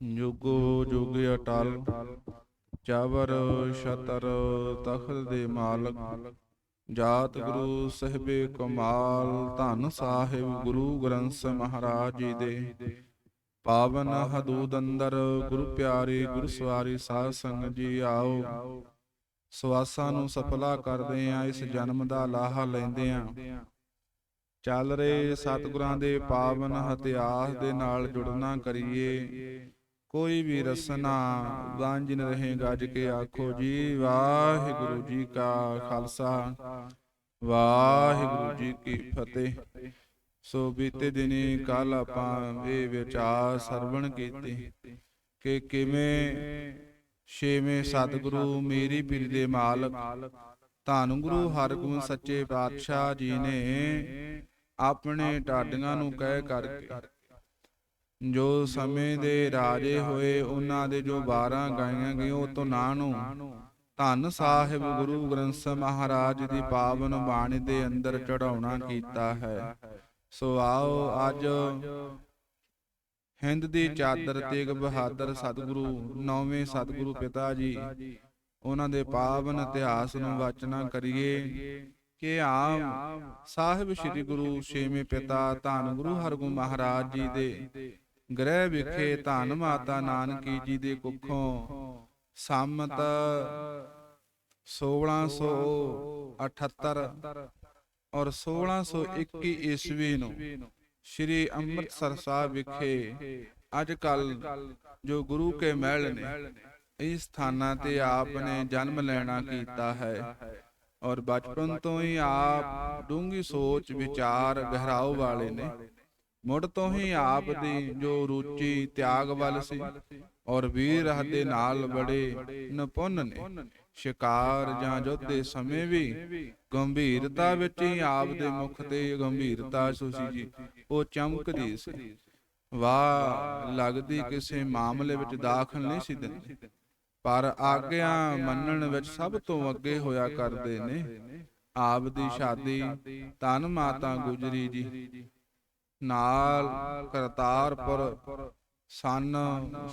ਜੁਗੋ ਜੁਗ ਅਟਲ, ਚਾਵਰ ਛਤਰ ਤਖਤ ਦੇ ਮਾਲਕ, ਜਾਤ ਗੁਰੂ ਸਹਿਬੇ ਕਮਾਲ, ਧੰਨ ਸਾਹਿਬ ਗੁਰੂ ਗ੍ਰੰਥ ਮਹਾਰਾਜ ਜੀ ਦੇ। ਪਾਵਨ ਹਦੂਦ ਅੰਦਰ ਗੁਰੂ ਪਿਆਰੇ, ਗੁਰੂ ਸਵਾਰੀ ਸਾਧ ਸੰਗਤ ਜੀ ਆਓ। ਸਵਾਸਾਂ ਨੂੰ ਸਫਲਾ ਕਰਦੇ ਆ, ਇਸ ਜਨਮ ਦਾ ਲਾਹਾ ਲੈਂਦੇ ਆ। ਚੱਲ ਰਹੇ ਸਤਿਗੁਰਾਂ ਦੇ ਪਾਵਨ ਇਤਿਹਾਸ ਦੇ ਨਾਲ ਜੁੜਨਾ ਕਰੀਏ। ਕੋਈ ਵੀ ਰਸਨਾ ਵਾਂਝ ਨ ਰਹੇ ਗੱਜ ਕੇ ਆਖੋ ਜੀ ਵਾਹਿਗੁਰੂ ਜੀ ਕਾ ਖਾਲਸਾ। ਵਾਹਿਗੁਰੂ ਜੀ ਕੀ ਫਤਿਹ। ਸੋ ਬੀਤੇ ਦਿਨੀ ਕੱਲ ਆਪਾਂ ਇਹ ਵਿਚਾਰ ਸਰਵਣ ਕੀਤੀ ਕਿ ਕਿਵੇਂ ਛੇਵੇਂ ਸਤਿਗੁਰੂ ਮੇਰੀ ਪੀਰ ਦੇ ਮਾਲਕ ਧੰਨ ਗੁਰੂ ਹਰਗੋਬਿੰਦ ਸੱਚੇ ਪਾਤਸ਼ਾਹ ਜੀ ਨੇ ਆਪਣੇ ਟਾਡੀਆਂ ਨੂੰ ਕਹਿ ਕਰਕੇ ਜੋ ਸਮੇਂ ਦੇ ਰਾਜੇ ਹੋਏ ਉਹਨਾਂ ਦੇ ਜੋ 12 ਗਾਈਆਂ ਗਈਆਂ ਉਹ ਤੋਂ ਨਾਂ ਨੂੰ ਧੰਨ ਸਾਹਿਬ ਗੁਰੂ ਗ੍ਰੰਥ ਸਾਹਿਬ ਮਹਾਰਾਜ ਦੀ ਪਾਵਨ ਬਾਣੀ ਦੇ ਅੰਦਰ ਚੜਾਉਣਾ ਕੀਤਾ ਹੈ। ਸੋ ਆਓ ਅੱਜ ਹਿੰਦ ਦੀ ਚਾਦਰ ਤੇਗ ਬਹਾਦਰ ਸਤਿਗੁਰੂ ਨੌਵੇਂ ਸਤਿਗੁਰੂ ਪਿਤਾ ਜੀ। ਉਹਨਾਂ ਦੇ ਪਾਵਨ ਇਤਿਹਾਸ ਨੂੰ ਵਾਚਨਾ ਕਰੀਏ। ਕਿ ਆਮ ਸਾਹਿਬ ਸ੍ਰੀ ਗੁਰੂ ਛੇਵੇਂ ਪਿਤਾ ਧੰਨ ਗੁਰੂ ਹਰਗੋਬਿੰਦ ਮਹਾਰਾਜ ਜੀ ਦੇ। ਗ੍ਰਹਿ ਵਿਖੇ ਧੰਨ ਮਾਤਾ ਨਾਨਕੀ ਜੀ ਦੇ ਕੁੱਖੋਂ ਸੰਮਤ 1678 ਔਰ 1621 ਈਸਵੀ ਨੂੰ ਸ਼੍ਰੀ ਅੰਮ੍ਰਿਤਸਰ ਸਾਹਿਬ ਵਿਖੇ ਅੱਜ ਕੱਲ ਜੋ ਗੁਰੂ ਕੇ ਮਹਿਲ ਨੇ ਇਸ ਸਥਾਨਾਂ ਤੇ ਆਪ ਨੇ ਜਨਮ ਲੈਣਾ ਕੀਤਾ ਹੈ। ਔਰ ਬਚਪਨ ਤੋਂ ਹੀ ਆਪ ਡੂੰਗੀ ਸੋਚ ਵਿਚਾਰ ਗਹਿਰਾਓ ਵਾਲੇ ਨੇ। ਮੁੱਢ ਤੋਂ ਹੀ ਆਪ ਦੀ ਜੋ ਰੁਚੀ ਤਿਆਗ ਵੱਲ ਸੀ ਔਰ ਵੀਰ ਰਾਹ ਦੇ ਨਾਲ ਬੜੇ ਨਿਪੁੰਨ ਨੇ। ਸ਼ਿਕਾਰ ਜਾਂ ਦੇ ਸਮੇਂ ਵੀ ਗੰਭੀਰਤਾ ਵਿੱਚ ਹੀ ਆਪ ਦੇ ਮੁਖ ਤੇ ਗੰਭੀਰਤਾ ਸੁਸੀ ਜੀ। ਉਹ ਚਮਕਦੀ ਸੀ। ਵਾਹ ਲੱਗਦੀ ਕਿਸੇ ਮਾਮਲੇ ਵਿੱਚ ਦਾਖਲ ਨਹੀਂ ਸੀ ਦਿੰਦੇ। ਪਰ ਆਗਿਆ ਮੰਨਣ ਵਿੱਚ ਸਭ ਤੋਂ ਅੱਗੇ ਹੋਇਆ ਕਰਦੇ ਨੇ। ਆਪ ਦੀ ਸ਼ਾਦੀ ਧੰਨ ਮਾਤਾ ਗੁਜਰੀ ਜੀ। ਨਾਲ ਕਰਤਾਰਪੁਰ ਸਨ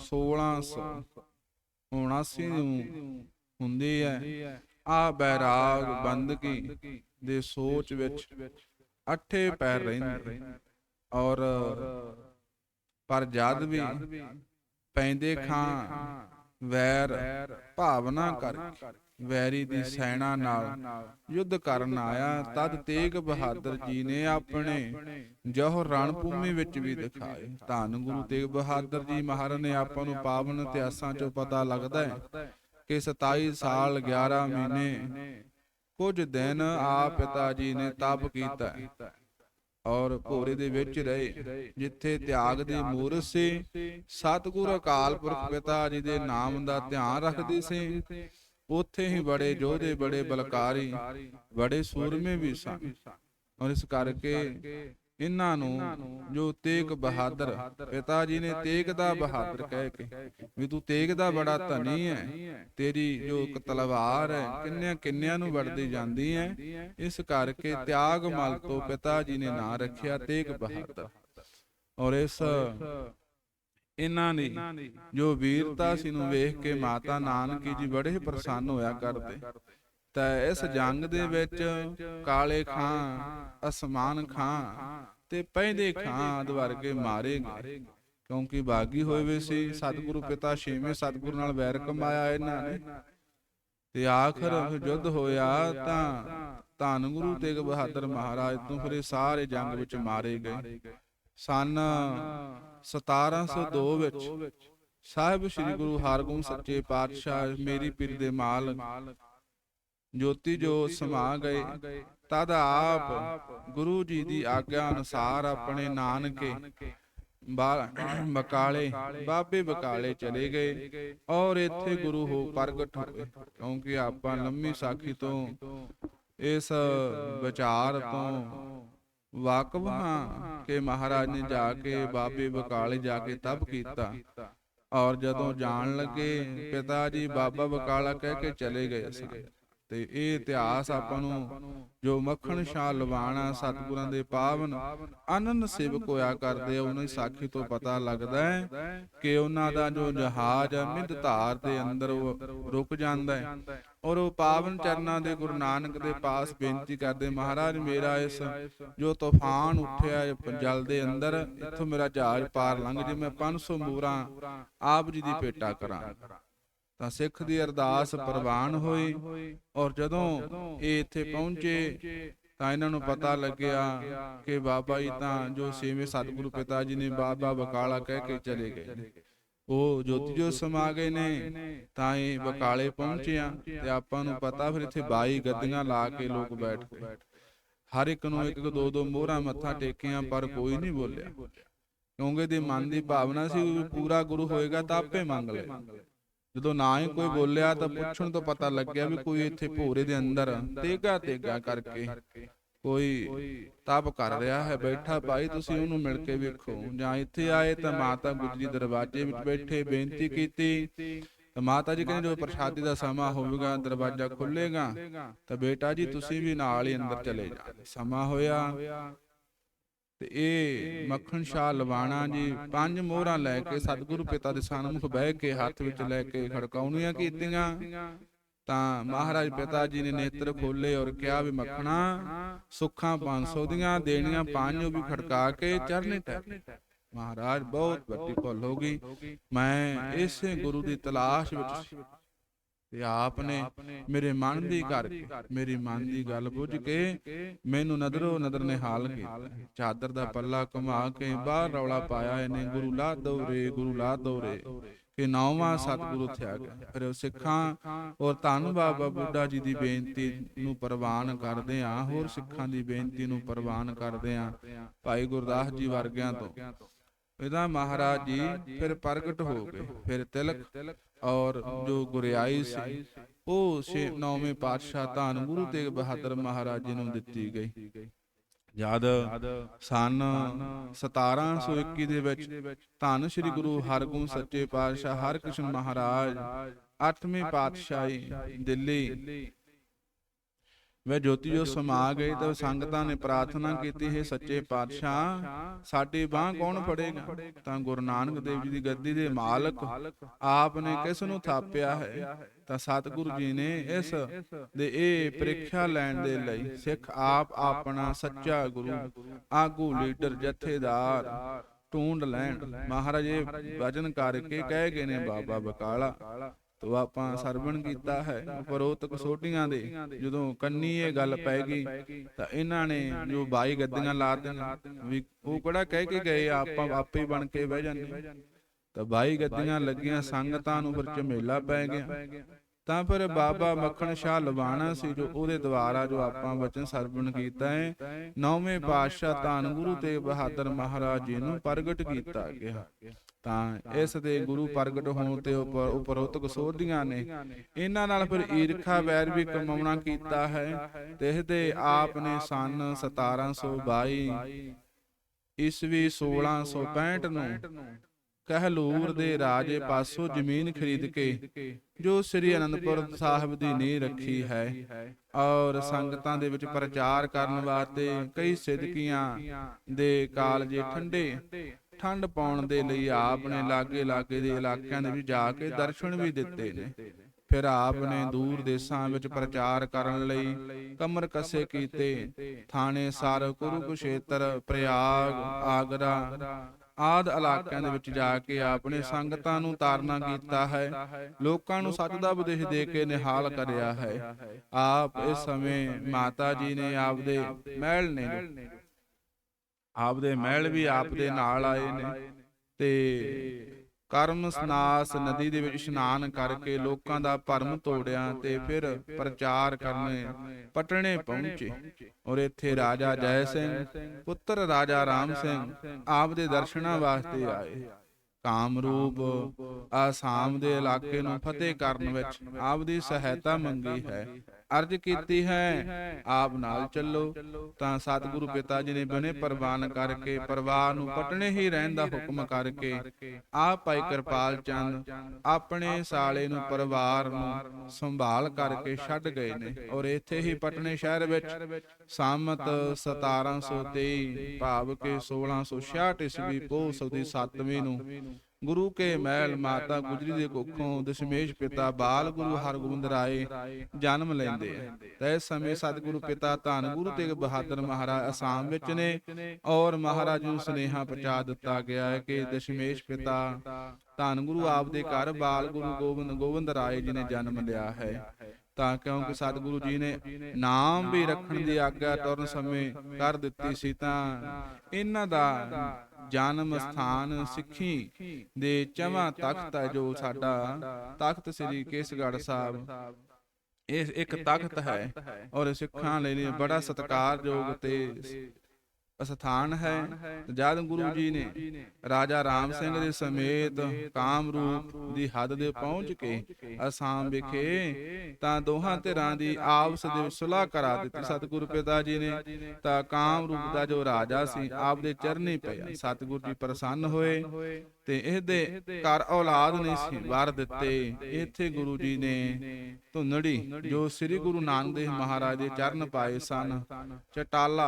1679 ਨੂੰ ਹੁੰਦੀ ਹੈ। ਆ ਬੈਰਾਗ ਬੰਦਗੀ ਦੇ ਸੋਚ ਵਿੱਚ ਅੱਠੇ ਪੈਰ ਰਹਿੰਦੇ। ਔਰ ਪਰ ਜਦ ਵੀ ਪੈਂਦੇ ਖਾਂ ਵੈਰ ਭਾਵਨਾ ਕਰਕੇ ਵੈਰੀ ਦੀ ਸੈਨਾ ਨਾਲ ਯੁੱਧ ਕਰਨ ਆਇਆ ਤਦ ਤੇਗ ਬਹਾਦਰ ਜੀ ਨੇ ਆਪਣੇ ਜੋਹਰ ਰਣਭੂਮੀ ਵਿੱਚ ਵੀ ਦਿਖਾਏ। ਧੰਨ ਗੁਰੂ ਤੇਗ ਬਹਾਦਰ ਜੀ ਮਹਾਰਾਜ ਨੇ ਆਪਾਂ ਨੂੰ ਪਾਵਨ ਇਤਿਹਾਸਾਂ ਚੋਂ ਪਤਾ ਲੱਗਦਾ ਹੈ ਕਿ 27 ਸਾਲ 11 ਮਹੀਨੇ ਕੁਝ ਦਿਨ ਆ ਪਿਤਾ ਜੀ ਨੇ ਤਪ ਕੀਤਾ ਔਰ ਭੋਰੇ ਦੇ ਵਿੱਚ ਰਹੇ ਜਿੱਥੇ ਤਿਆਗ ਦੀ ਮੂਰਤ ਸੀ ਸਤਿਗੁਰ ਅਕਾਲ ਪੁਰਖ ਪਿਤਾ ਜੀ ਦੇ ਨਾਮ ਦਾ ਧਿਆਨ ਰੱਖਦੀ ਸੀ। ਉੱਥੇ ਹੀ ਬੜੇ ਯੋਧੇ ਬੜੇ ਬਲਕਾਰੀ ਬੜੇ ਸੂਰਮੇ ਵੀ ਸਨ। ਔਰ ਇਸ ਕਰਕੇ ਇਹਨਾਂ ਨੂੰ ਜੋ ਤੇਗ ਬਹਾਦਰ ਪਿਤਾ ਜੀ ਨੇ ਤੇਗ ਦਾ ਬਹਾਦਰ ਕਹਿ ਕੇ ਵੀ ਤੂੰ ਤੇਗ ਦਾ ਬੜਾ ਧਨੀ ਹੈ ਤੇਰੀ ਜੋ ਇੱਕ ਤਲਵਾਰ ਹੈ ਕਿੰਨਿਆਂ ਕਿੰਨਿਆਂ ਨੂੰ ਵੜਦੀ ਜਾਂਦੀ ਹੈ ਇਸ ਕਰਕੇ ਤਿਆਗ ਮਲ ਤੋਂ ਪਿਤਾ ਜੀ ਨੇ ਨਾਂ ਰੱਖਿਆ ਤੇਗ ਬਹਾਦਰ। ਔਰ ਇਸ ਇਹਨਾਂ ਦੀ ਜੋ ਵੀਰਤਾ ਸੀ ਨੂੰ ਵੇਖ ਕੇ ਮਾਤਾ ਨਾਨਕੀ ਜੀ ਬੜੇ ਪ੍ਰਸੰਨ ਹੋਇਆ ਕਰਦੇ। ਤਾਂ ਇਸ ਜੰਗ ਦੇ ਵਿੱਚ ਕਾਲੇ ਖਾਂ ਅਸਮਾਨ ਖਾਂ ਤੇ ਪੈਂਦੇ ਖਾਂ ਆਦਿ ਵਰਗੇ ਮਾਰੇ ਗਏ। ਕਿਉਂਕਿ ਬਾਗੀ ਹੋਏ ਵੇ ਸੀ ਸਤਿਗੁਰੂ ਪਿਤਾ ਛੇਵੇਂ ਸਤਿਗੁਰੂ ਨਾਲ ਵੈਰ ਕਮਾਇਆ ਇਹਨਾਂ ਨੇ। ਤੇ ਆਖਰ ਯੁੱਧ ਹੋਇਆ ਤਾਂ ਧੰਨ ਗੁਰੂ ਤੇਗ ਬਹਾਦਰ ਮਹਾਰਾਜ ਤੋਂ ਫਿਰ ਸਾਰੇ ਜੰਗ ਵਿੱਚ ਮਾਰੇ ਗਏ। ਸਨ 1702 ਵਿੱਚ। ਸਾਹਿਬ ਸ੍ਰੀ ਗੁਰੂ ਹਰਗੋਬਿੰਦ ਸੱਚੇ ਪਾਤਸ਼ਾਹ ਮੇਰੀ ਪੀਰ ਦੇ ਮਾਲ ਜੋਤੀ ਜੋ ਸਮਾ ਗਏ ਤਦ ਆਪ ਗੁਰੂ ਜੀ ਦੀ ਆਗਿਆ ਅਨੁਸਾਰ ਆਪਣੇ ਨਾਨਕੇ ਬਕਾਲੇ ਬਾਬੇ ਬਕਾਲੇ ਚਲੇ ਗਏ ਔਰ ਇੱਥੇ ਗੁਰੂ ਹੋ ਪ੍ਰਗਟ ਹੋਏ। ਕਿਉਂਕਿ ਆਪਾਂ ਲੰਮੀ ਸਾਖੀ ਤੋਂ ਇਸ ਵਿਚਾਰ ਤੋਂ ਵਾਕਫ ਹਾਂ ਕਿ ਮਹਾਰਾਜ ਨੇ ਜਾ ਕੇ ਬਾਬੇ ਬਕਾਲੇ ਜਾ ਕੇ ਤਪ ਕੀਤਾ। ਔਰ ਜਦੋਂ ਜਾਣ ਲੱਗੇ ਪਿਤਾ ਜੀ ਬਾਬਾ ਬਕਾਲਾ ਕਹਿ ਕੇ ਚਲੇ ਗਏ ਸਨ। ਤੇ ਇਹ ਇਤਿਹਾਸ ਆਪਾਂ ਨੂੰ ਜੋ ਮੱਖਣ ਸ਼ਾਹ ਲਵਾਣਾ ਸਤਿਗੁਰਾਂ ਦੇ ਪਾਵਨ, ਅਨੰਨ ਸੇਵਕ ਹੋਇਆ ਕਰਦੇ ਉਹਨਾਂ ਦੀ ਸਾਖੀ ਤੋਂ ਪਤਾ ਲੱਗਦਾ ਹੈ ਕਿ ਉਹਨਾਂ ਦਾ ਜੋ ਜਹਾਜ਼ ਮਿੱਧ ਧਾਰ ਦੇ ਅੰਦਰ ਉਹ ਰੁਕ ਜਾਂਦਾ ਹੈ। ਔਰ ਉਹ ਪਾਵਨ ਚਰਨਾਂ ਦੇ ਗੁਰੂ ਨਾਨਕ ਦੇ ਪਾਸ ਬੇਨਤੀ ਕਰਦੇ, ਮਹਾਰਾਜ, ਮੇਰਾ ਇਸ ਜੋ ਤੂਫਾਨ ਉੱਠਿਆ ਜਲ ਦੇ ਅੰਦਰ, ਇੱਥੋਂ ਮੇਰਾ ਜਹਾਜ਼ ਪਾਰ ਲੰਘ ਜੇ, ਮੈਂ 500 ਮੂਰਾਂ ਆਪ ਜੀ ਦੀ ਭੇਟਾ ਕਰਾਂ। ਤਾਂ ਸਿੱਖ ਦੀ ਅਰਦਾਸ ਪ੍ਰਵਾਨ ਹੋਈ ਔਰ ਜਦੋਂ ਇਹ ਇੱਥੇ ਪਹੁੰਚੇ, ਤਾਂ ਇਹਨਾਂ ਨੂੰ ਪਤਾ ਲੱਗਿਆ ਕਿ ਬਾਬਾ ਜੀ ਤਾਂ ਜੋ ਛੇਵੇਂ ਸਤਿਗੁਰੂ ਪਿਤਾ ਜੀ ਨੇ ਬਾਬਾ ਬਕਾਲਾ ਕਹਿ ਕੇ ਚਲੇ ਗਏ ਉਹ ਜੋਤੀ ਜੋ ਸਮਾ ਗਏ ਨੇ, ਤਾਂ ਇਹ ਬਕਾਲੇ ਪਹੁੰਚਿਆ ਤੇ ਆਪਾਂ ਨੂੰ ਪਤਾ ਫਿਰ ਇੱਥੇ 22 ਗੱਦੀਆਂ ਲਾ ਕੇ ਲੋਕ ਬੈਠ ਗਏ। ਹਰ ਇੱਕ ਨੂੰ ਇੱਕ ਦੋ ਦੋ ਮੋਹਰਾ ਮੱਥਾ ਟੇਕਿਆ, ਪਰ ਕੋਈ ਨਹੀਂ ਬੋਲਿਆ। ਕਿਉਂਕਿ ਦੇ ਮਨ ਦੀ ਭਾਵਨਾ ਸੀ ਪੂਰਾ ਗੁਰੂ ਹੋਏਗਾ ਤਾਂ ਆਪੇ ਮੰਗ ਲੈ ਜਦੋਂ ਨਾ ਹੀ ਕੋਈ ਬੋਲਿਆ ਤਾਂ ਪੁੱਛਣ ਤੋਂ ਪਤਾ ਲੱਗਿਆ ਵੀ ਕੋਈ ਇੱਥੇ ਭੋਰੇ ਦੇ ਅੰਦਰ ਤੇਗਾ ਤੇਗਾ ਕਰਕੇ ਕੋਈ ਤਪ ਕਰ ਰਿਹਾ ਹੈ ਬੈਠਾ ਭਾਈ ਤੁਸੀਂ ਉਹਨੂੰ ਮਿਲ ਕੇ ਵੇਖੋ। ਜਾਂ ਇੱਥੇ ਆਏ ਤਾਂ ਮਾਤਾ ਗੁਜਰੀ ਦਰਵਾਜ਼ੇ ਵਿੱਚ ਬੈਠੇ ਬੇਨਤੀ ਕੀਤੀ। ਤਾਂ ਮਾਤਾ ਜੀ ਕਹਿੰਦੇ ਜੋ ਪ੍ਰਸ਼ਾਦੀ ਦਾ ਸਮਾਂ ਹੋਵੇਗਾ ਦਰਵਾਜ਼ਾ ਖੁੱਲੇਗਾ। ਤਾਂ ਬੇਟਾ ਜੀ ਤੁਸੀਂ ਵੀ ਨਾਲ ਹੀ ਅੰਦਰ ਚਲੇ ਜਾਓ। ਸਮਾਂ ਹੋਇਆ। ਤੇ ਇਹ ਮੱਖਣ ਸ਼ਾਹ ਲਵਾਣਾ ਜੀ, ਪੰਜ ਮੋਹਰਾਂ ਲੈ ਕੇ ਸਤਿਗੁਰੂ ਪਿਤਾ ਦੇ ਸਾਹਮਣੇ ਬਹਿ ਕੇ ਹੱਥ ਵਿੱਚ ਲੈ ਕੇ ਖੜਕਾਉਣੀਆਂ ਕੀਤੀਆਂ। ਤਾਂ ਮਹਾਰਾਜ ਪਿਤਾ ਜੀ ਨੇ ਨੇਤਰ ਖੋਲੇ ਔਰ ਕਿਹਾ ਵੀ ਮੱਖਣਾ, ਸੁੱਖਾਂ 500 ਦੀਆਂ, ਦੇਣੀਆਂ ਪੰਜ ਉਹ ਵੀ ਖੜਕਾ ਕੇ ਚਰਨੇ ਟੈ ਮਹਾਰਾਜ, ਬਹੁਤ ਵੱਡੀ ਭੁੱਲ ਹੋ ਗਈ। ਮੈਂ ਇਸੇ ਗੁਰੂ ਦੀ ਤਲਾਸ਼ ਵਿੱਚ ਤੇ ਆਪ ਨੇ ਮੇਰੇ ਮਨ ਦੀ ਕਰਕੇ ਮੇਰੀ ਮਨ ਦੀ ਗੱਲ ਬੁੱਝ ਕੇ ਮੈਨੂੰ ਨਦਰੋ ਨਦਰ ਨੇ ਹਾਲ ਕੀਤਾ। ਚਾਦਰ ਦਾ ਪੱਲਾ ਘੁਮਾ ਕੇ ਬਾਹਰ ਰੌਲਾ ਪਾਇਆ ਇਹਨੇ ਗੁਰੂ ਲਾ ਦੋ ਰੇ ਗੁਰੂ ਲਾ ਦੋ ਰੇ ਕਿ ਨੌਵਾਂ ਸਤਿਗੁਰੂ ਉੱਥੇ ਆ ਗਿਆ। ਫਿਰ ਉਹ ਸਿੱਖਾਂ ਔਰ ਧੰਨ ਬਾਬਾ ਬੁੱਢਾ ਜੀ ਦੀ ਬੇਨਤੀ ਨੂੰ ਪ੍ਰਵਾਨ ਕਰਦੇ ਆ ਹੋਰ ਸਿੱਖਾਂ ਦੀ ਬੇਨਤੀ ਨੂੰ ਪ੍ਰਵਾਨ ਕਰਦੇ ਆ ਭਾਈ ਗੁਰਦਾਸ ਜੀ ਵਰਗਿਆਂ ਤੋਂ। ਇਹਦਾ ਮਹਾਰਾਜ ਜੀ ਫਿਰ ਪ੍ਰਗਟ ਹੋ ਗਏ। ਫਿਰ ਤਿਲਕ ਔਰ ਜੋ ਗੁਰਿਆਈ ਸੀ ਉਹ ਛੇ ਨੌਵੇਂ ਪਾਤਸ਼ਾਹ ਧੰਨ ਗੁਰੂ ਤੇਗ ਬਹਾਦਰ ਮਹਾਰਾਜ ਜੀ ਨੂੰ ਦਿੱਤੀ ਗਈ। ਜਦ ਸਨ 1721 ਦੇ ਵਿੱਚ ਧੰਨ ਸ੍ਰੀ ਗੁਰੂ ਹਰਗੋਬਿੰਦ ਸੱਚੇ ਪਾਤਸ਼ਾਹ ਹਰਕ੍ਰਿਸ਼ਨ ਮਹਾਰਾਜ ਅੱਠਵੇਂ ਪਾਤਸ਼ਾਹੀ ਦਿੱਲੀ। ਵੇ ਜੋਤੀ ਜੋ ਸਮਾ ਗਏ ਤਾਂ ਸੰਗਤਾਂ ਨੇ ਪ੍ਰਾਰਥਨਾ ਕੀਤੀ ਹੈ ਸੱਚੇ ਪਾਤਸ਼ਾਹ ਸਾਡੀ ਬਾਹ ਕੌਣ ਫੜੇਗਾ? ਤਾਂ ਗੁਰੂ ਨਾਨਕ ਦੇਵ ਜੀ ਦੀ ਗੱਦੀ ਦੇ ਮਾਲਕ ਆਪ ਨੇ ਕਿਸ ਨੂੰ ਥਾਪਿਆ ਹੈ? ਤਾਂ ਸਤਿਗੁਰੂ ਜੀ ਨੇ ਇਸ ਦੇ ਇਹ ਪ੍ਰੀਖਿਆ ਲੈਣ ਦੇ ਲਈ ਸਿੱਖ ਆਪ ਆਪਣਾ ਸੱਚਾ ਗੁਰੂ ਆਗੂ ਲੀਡਰ ਜਥੇਦਾਰ ਢੂੰਡ ਲੈਣ। ਮਹਾਰਾਜ ਇਹ ਵਚਨ ਕਰਕੇ ਕਹਿ ਗਏ ਨੇ ਬਾਬਾ ਬਕਾਲਾ। ਤੋ ਆਪਾਂ ਸਰਵਣ ਕੀਤਾ ਹੈ ਉਪਰੋਕਤ ਕਸੋਟੀਆਂ ਦੇ। ਜਦੋਂ ਕੰਨੀ ਇਹ ਗੱਲ ਪੈ ਗਈ ਤਾਂ ਇਹਨਾਂ ਨੇ ਜੋ 22 ਗੱਦੀਆਂ ਲਾ ਦਿੱਤੀਆਂ ਵੀ ਉਹ ਕਿਹੜਾ ਕਹਿ ਕੇ ਗਏ ਆ, ਆਪਾਂ ਆਪੇ ਬਣ ਕੇ ਬਹਿ ਜਾਂਦੇ। ਤਾਂ 22 ਗੱਦੀਆਂ ਲੱਗੀਆਂ ਸੰਗਤਾਂ ਨੂੰ ਫਿਰ ਝਮੇਲਾ ਪੈ ਗਿਆ। ਤਾਂ ਫਿਰ ਬਾਬਾ ਮੱਖਣ ਸ਼ਾਹ ਲਵਾਣਾ ਸੀ ਜੋ ਉਹਦੇ ਦੁਆਰਾ ਜੋ ਆਪਾਂ ਵਚਨ ਸਰਵਣ ਕੀਤਾ ਹੈ ਨੌਵੇਂ ਪਾਤਸ਼ਾਹ ਧੰਨ ਗੁਰੂ ਤੇਗ ਬਹਾਦਰ ਮਹਾਰਾਜ ਜੀ ਨੂੰ ਪ੍ਰਗਟ ਕੀਤਾ ਗਿਆ। ਤਾਂ ਇਸ ਦੇ ਗੁਰੂ ਪ੍ਰਗਟ ਹੋਣ ਤੇ ਉਪਰ ਉਪਰੋਕਤ ਸੋਧੀਆਂ ਨੇ। ਇਹਨਾਂ ਨਾਲ ਫਿਰ ਈਰਖਾ ਵੈਰ ਵੀ ਕਮਾਉਣਾ ਕੀਤਾ ਹੈ ਤੇ ਇਹਦੇ ਆਪ ਨੇ ਸਨ 1722 ਈਸਵੀ 1665 ਨੂੰ ਕਹਿਲੂਰ ਦੇ ਰਾਜੇ ਪਾਸੋਂ ਜ਼ਮੀਨ ਖਰੀਦ ਕੇ ਜੋ ਸ੍ਰੀ ਅਨੰਦਪੁਰ ਸਾਹਿਬ ਦੀ ਨੀਂਹ ਰੱਖੀ ਹੈ ਔਰ ਸੰਗਤਾਂ ਦੇ ਵਿੱਚ ਪ੍ਰਚਾਰ ਕਰਨ ਵਾਸਤੇ ਕਈ ਸਿੱਧਕੀਆਂ ਦੇ ਕਾਲਜੇ ਠੰਡੇ। ਠੰਡ ਪਾਉਣ ਦੇ ਲਈ ਆਪ ਨੇ ਲਾਗੇ ਲਾਗੇ ਦੇ ਇਲਾਕਿਆਂ ਦੇ ਵਿੱਚ ਜਾ ਕੇ ਦਰਸ਼ਨ ਵੀ ਦਿੱਤੇ ਨੇ। ਫਿਰ ਆਪ ਨੇ ਦੂਰ ਦੇਸ਼ਾਂ ਵਿੱਚ ਪ੍ਰਚਾਰ ਕਰਨ ਲਈ ਕਮਰ ਕੱਸੇ ਕੀਤੇ। ਥਾਣੇ ਸਰ ਕੁਰੂਕਸ਼ੇਤਰ, ਪ੍ਰਯਾਗ, ਆਗਰਾ ਆਦ ਇਲਾਕਿਆਂ ਦੇ ਵਿੱਚ ਜਾ ਕੇ ਆਪਣੇ ਸੰਗਤਾਂ ਨੂੰ ਤਾਰਨਾ ਕੀਤਾ ਹੈ। ਲੋਕਾਂ ਨੂੰ ਸੱਚ ਦਾ ਉਪਦੇਸ਼ ਦੇ ਕੇ ਨਿਹਾਲ ਕਰਿਆ ਹੈ। ਆਪ ਇਸ ਸਮੇਂ ਮਾਤਾ ਜੀ ਨੇ ਆਪਦੇ ਮਹਿਲ ਨੇ ਆਪਦੇ ਮਹਿਲ ਵੀ ਆਪ ਦੇ ਨਾਲ ਆਏ ਨੇ ਤੇ ਕਰਮ ਸਨਾਸ ਨਦੀ ਦੇ ਵਿੱਚ ਇਸ਼ਨਾਨ ਕਰਕੇ ਲੋਕਾਂ ਦਾ ਭਰਮ ਤੋੜਿਆ ਤੇ ਫਿਰ ਪ੍ਰਚਾਰ ਕਰਨੇ ਪਟਣੇ ਪਹੁੰਚੇ। ਔਰ ਇੱਥੇ ਰਾਜਾ ਜੈ ਸਿੰਘ ਪੁੱਤਰ ਰਾਜਾ ਰਾਮ ਸਿੰਘ ਆਪ ਦੇ ਦਰਸ਼ਨਾਂ ਵਾਸਤੇ ਆਏ। ਕਾਮਰੂਪ ਆਸਾਮ ਦੇ ਇਲਾਕੇ ਨੂੰ ਫਤਿਹ ਕਰਨ ਵਿੱਚ ਆਪ ਦੀ ਸਹਾਇਤਾ ਮੰਗੀ ਹੈ। ਅਰਜ ਕੀਤੀ ਹੈ। ਆਪ ਨਾਲ ਚੱਲੋ। ਤਾਂ ਸਤਿਗੁਰੂ ਪਿਤਾ ਜੀ ਨੇ ਬਨੇ ਪ੍ਰਵਾਨ ਕਰਕੇ ਪਰਿਵਾਰ ਨੂੰ ਪਟਣੇ ਹੀ ਰਹਿਣ ਦਾ ਹੁਕਮ ਕਰਕੇ ਆਪ ਭਾਈ ਕਿਰਪਾਲ ਚੰਦ ਆਪਣੇ ਸਾਲੇ ਨੂੰ ਪਰਿਵਾਰ ਨੂੰ ਸੰਭਾਲ ਕਰਕੇ ਛੱਡ ਗਏ ਨੇ। ਔਰ ਇੱਥੇ ਹੀ ਪਟਨੇ ਸ਼ਹਿਰ ਵਿੱਚ ਸਾਮਤ 1723 ਭਾਵ ਕਿ 1666 ਈਸਵੀ ਪੋਹ ਸਦੀ 7ਵੀਂ ਨੂੰ ਗੁਰੂ ਕੇ ਮਹਿਲ ਮਾਤਾ ਗੁਜਰੀ ਦੇ ਕੁੱਖੋਂ ਦਸ਼ਮੇਸ਼ ਪਿਤਾ ਬਾਲ ਗੁਰੂ ਹਰਗੋਬਿੰਦ ਰਾਏ ਜਨਮ ਲੈਂਦੇ ਤਾਂ ਸਮੇਂ ਸਤਿਗੁਰੂ ਪਿਤਾ ਧੰਨ ਗੁਰੂ ਤੇਗ ਬਹਾਦਰ ਮਹਾਰਾਜ ਅਸਾਮ ਵਿੱਚ ਨੇ ਔਰ ਮਹਾਰਾਜ ਨੂੰ ਸੁਨੇਹਾ ਪਹੁੰਚਾ ਦਿੱਤਾ ਗਿਆ ਹੈ ਕਿ ਦਸ਼ਮੇਸ਼ ਪਿਤਾ ਧੰਨ ਗੁਰੂ ਆਪ ਦੇ ਘਰ ਬਾਲ ਗੁਰੂ ਗੋਬਿੰਦ ਗੋਬਿੰਦ ਰਾਏ ਜੀ ਨੇ ਜਨਮ ਲਿਆ ਹੈ। ਤਾਂ ਕਿਉਂਕਿ ਸਤਿਗੁਰੂ ਜੀ ਨੇ ਨਾਮ ਵੀ ਰੱਖਣ ਦੀ ਆਗਿਆ ਤੁਰਨ ਸਮੇਂ ਕਰ ਦਿੱਤੀ ਸੀ ਤਾਂ ਇਹਨਾਂ ਦਾ ਜਨਮ ਸਥਾਨ ਸਿੱਖੀ ਦੇ ਚਵਾਂ ਤਖਤ ਹੈ ਜੋ ਸਾਡਾ ਤਖਤ ਸ੍ਰੀ ਕੇਸਗੜ੍ਹ ਸਾਹਿਬ। ਇਹ ਇੱਕ ਤਖਤ ਹੈ ਔਰ ਸਿੱਖਾਂ ਲਈ ਬੜਾ ਸਤਿਕਾਰਯੋਗ ਤੇ ਸਥਾਨ ਹੈ। ਜਦ ਗੁਰੂ ਜੀ ਨੇ ਰਾਜਾ ਰਾਮ ਸਿੰਘ ਦੇ ਸਮੇਤ ਕਾਮਰੂਪ ਦੀ ਹੱਦ ਦੇ ਪਹੁੰਚ ਕੇ ਅਸਾਮ ਵਿਖੇ ਤਾਂ ਦੋਹਾਂ ਧਿਰਾਂ ਦੀ ਆਪਸ ਦੇ ਸੁਲ੍ਹਾ ਕਰਾ ਦਿੱਤੀ। ਸਤਿਗੁਰੂ ਪਿਤਾ ਜੀ ਨੇ ਤਾਂ ਕਾਮਰੂਪ ਦਾ ਜੋ ਰਾਜਾ ਸੀ ਆਪ ਦੇ ਚਰਨੀ ਪਿਆ। ਸਤਿਗੁਰੂ ਜੀ ਪ੍ਰਸੰਨ ਹੋਏ। ਤੇ ਇਹਦੇ ਘਰ ਔਲਾਦ ਨਹੀਂ ਸੀ ਵਰ ਦਿੱਤੇ। ਇੱਥੇ ਗੁਰੂ ਜੀ ਨੇ ਧੁੰਨੜੀ ਜੋ ਸ੍ਰੀ ਗੁਰੂ ਨਾਨਕ ਦੇਵ ਮਹਾਰਾਜ ਦੇ ਚਰਨ ਪਾਏ ਸਨ। ਚਟਾਲਾ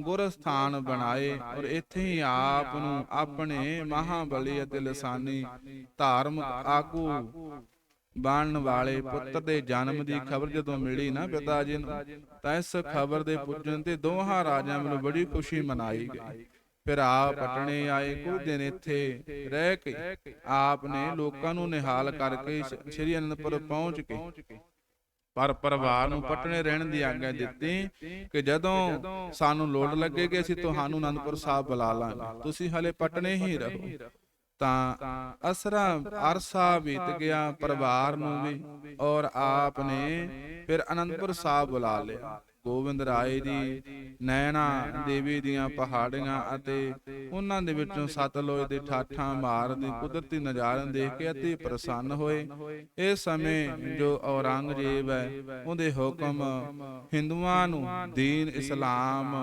ਗੁਰ ਸਥਾਨ ਬਣਾਏ ਔਰ ਇੱਥੇ ਹੀ ਆਪ ਨੂੰ ਆਪਣੇ ਮਹਾਬਲੀ ਅਤੇ ਲਸਾਨੀ ਧਾਰਮਿਕ ਆਗੂ ਬਣਨ ਵਾਲੇ ਪੁੱਤਰ ਦੇ ਜਨਮ ਦੀ ਖਬਰ ਜਦੋਂ ਮਿਲੀ ਨਾ ਪਿਤਾ ਜੀ ਨੂੰ ਤਾਂ ਇਸ ਖਬਰ ਦੇ ਪੁੱਜਣ ਤੇ ਦੋਹਾਂ ਰਾਜਿਆਂ ਵੱਲੋਂ ਬੜੀ ਖੁਸ਼ੀ ਮਨਾਈ ਗਈ। ਫਿਰ ਪਟਣੇ ਆਏ ਕੁਝ ਦਿਨ ਇੱਥੇ ਰਹਿ ਕੇ ਆਪ ਨੇ ਲੋਕਾਂ ਨੂੰ ਨਿਹਾਲ ਕਰਕੇ ਸ਼੍ਰੀ ਅਨੰਦਪੁਰ ਪਹੁੰਚ ਕੇ ਪਰ ਪਰਿਵਾਰ ਨੂੰ ਪਟਣੇ ਰਹਿਣ ਦੀ ਆਗਿਆ ਦਿੱਤੀ ਕਿ ਜਦੋਂ ਸਾਨੂੰ ਲੋੜ ਲੱਗੇਗੀ ਅਸੀਂ ਤੁਹਾਨੂੰ ਅਨੰਦਪੁਰ ਸਾਹਿਬ ਬੁਲਾ ਲਾਂਗੇ। ਤੁਸੀਂ ਹਲੇ ਪਟਣੇ ਹੀ ਰਹੋ। ਤਾਂ ਅਸਰਾ ਅਰਸਾ ਬੀਤ ਗਿਆ ਪਰਿਵਾਰ ਨੂੰ ਵੀ ਔਰ ਆਪ ਨੇ ਫਿਰ ਅਨੰਦਪੁਰ ਸਾਹਿਬ ਬੁਲਾ ਲਿਆ। ਗੋਬਿੰਦ ਰਾਏ ਦੀ ਨੈਣਾ ਦੇਵੀ ਦੀਆਂ ਪਹਾੜੀਆਂ ਅਤੇ ਉਹਨਾਂ ਦੇ ਵਿੱਚੋਂ ਸਤਲੁਜ ਦੇ ਠਾਠਾਂ ਮਾਰਦੇ ਕੁਦਰਤੀ ਨਜ਼ਾਰੇ ਦੇਖ ਕੇ ਅਤੀ ਪ੍ਰਸੰਨ ਹੋਏ। ਇਸ ਸਮੇਂ ਜੋ ਔਰੰਗਜ਼ੇਬ ਹੈ, ਉਹਦੇ ਹੁਕਮ ਹਿੰਦੂਆਂ ਨੂੰ ਦੀਨ ਇਸਲਾਮ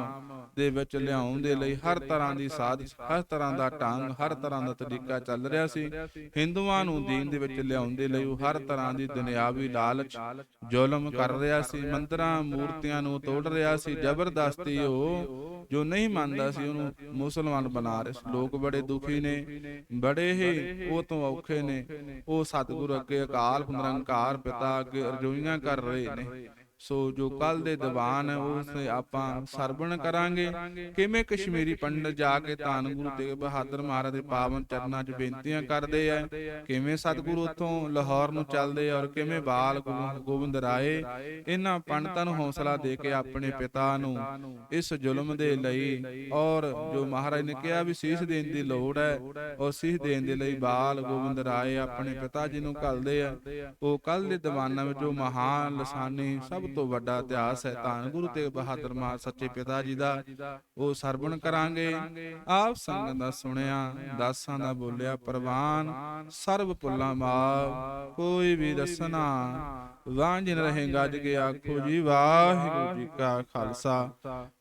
ਦੇ ਵਿੱਚ ਲਿਆਉਣ ਦੇ ਲਈ ਹਰ ਤਰ੍ਹਾਂ ਦੀ ਸਾਧ ਹਰ ਤਰ੍ਹਾਂ ਦਾ ਢੰਗ, ਹਰ ਤਰ੍ਹਾਂ ਦਾ ਤਰੀਕਾ ਚੱਲ ਰਿਹਾ ਸੀ। ਹਿੰਦੂਆਂ ਨੂੰ ਦੀਨ ਦੇ ਵਿੱਚ ਲਿਆਉਣ ਦੇ ਲਈ ਉਹ ਹਰ ਤਰ੍ਹਾਂ ਦੀ ਦੁਨਿਆਵੀ ਲਾਲਚ, ਜ਼ੁਲਮ ਕਰ ਰਿਹਾ ਸੀ। ਮੰਦਰਾਂ, ਮੂਰਤੀਆਂ ਨੂੰ ਤੋੜ ਰਿਹਾ ਸੀ ਜ਼ਬਰਦਸਤੀ ਉਹ ਜੋ ਨਹੀਂ ਮੰਨਦਾ ਸੀ ਉਹਨੂੰ ਮੁਸਲਮਾਨ ਬਣਾ ਰਿਹਾ ਸੀ। ਲੋਕ ਬੜੇ ਦੁਖੀ ਨੇ ਬੜੇ ਹੀ ਉਹ ਤੋਂ ਔਖੇ ਨੇ। ਉਹ ਸਤਿਗੁਰੂ ਅੱਗੇ ਅਕਾਲ ਨਿਰੰਕਾਰ ਪਿਤਾ ਅੱਗੇ ਅਰਜ਼ੋਈਆਂ ਕਰ ਰਹੇ ਨੇ। ਸੋ ਜੋ ਕੱਲ ਦੇ ਦੀਵਾਨ ਹੈ ਉਸ ਆਪਾਂ ਸਰਵਣ ਕਰਾਂਗੇ। ਕਿਵੇਂ ਕਸ਼ਮੀਰੀ ਪੰਡਤ ਜਾ ਕੇ ਧੰਨ ਗੁਰੂ ਤੇਗ ਬਹਾਦਰ ਮਹਾਰਾਜ ਦੇ ਪਾਵਨ ਚਰਨਾਂ 'ਚ ਬੇਨਤੀਆਂ ਕਰਦੇ ਆ। ਕਿਵੇਂ ਸਤਿਗੁਰੂ ਉਥੋਂ ਲਾਹੌਰ ਨੂੰ ਚੱਲਦੇ ਆ ਔਰ ਕਿਵੇਂ ਬਾਲ ਗੁਰੂ ਗੋਬਿੰਦ ਰਾਏ ਇਹਨਾਂ ਪੰਡਤਾਂ ਨੂੰ ਹੌਸਲਾ ਦੇ ਕੇ ਆਪਣੇ ਪਿਤਾ ਨੂੰ ਇਸ ਜ਼ੁਲਮ ਦੇ ਲਈ ਔਰ ਜੋ ਮਹਾਰਾਜ ਨੇ ਕਿਹਾ ਵੀ ਸੀਸ ਦੇਣ ਦੀ ਲੋੜ ਹੈ ਔਰ ਸੀਸ ਦੇਣ ਦੇ ਲਈ ਬਾਲ ਗੋਬਿੰਦ ਰਾਏ ਆਪਣੇ ਪਿਤਾ ਜੀ ਨੂੰ ਘੱਲਦੇ ਆ। ਉਹ ਕੱਲ ਦੇ ਦੀਵਾਨਾਂ ਵਿੱਚ ਮਹਾਨ ਲਸਾਨੀ ਸਭ ਤੋਂ ਵੱਡਾ ਇਤਿਹਾਸ ਹੈ, ਧੰਨ ਗੁਰੂ ਤੇਗ ਬਹਾਦਰ ਮਹਾਰਾਜ, ਸੱਚੇ ਪਿਤਾ ਜੀ ਦਾ। ਉਹ ਸਰਵਣ ਕਰਾਂਗੇ। ਆਪ ਸੰਗਤ ਦਾ ਸੁਣਿਆ, ਦਾਸਾਂ ਦਾ ਬੋਲਿਆ, ਪ੍ਰਵਾਨ ਸਰਬ ਭੁੱਲਾਂ ਮਾਫ ਕੋਈ ਵੀ ਰਸਨਾ ਵਾਂਝਨ ਰਹੇ ਗੱਜ ਕੇ ਆਖੋ ਜੀ, ਵਾਹਿਗੁਰੂ ਜੀ ਕਾ ਖਾਲਸਾ,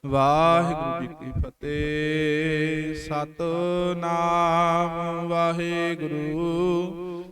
ਵਾਹਿਗੁਰੂ ਜੀ ਕੀ ਫਤਿਹ। ਸਤਨਾਮ ਵਾਹਿਗੁਰੂ।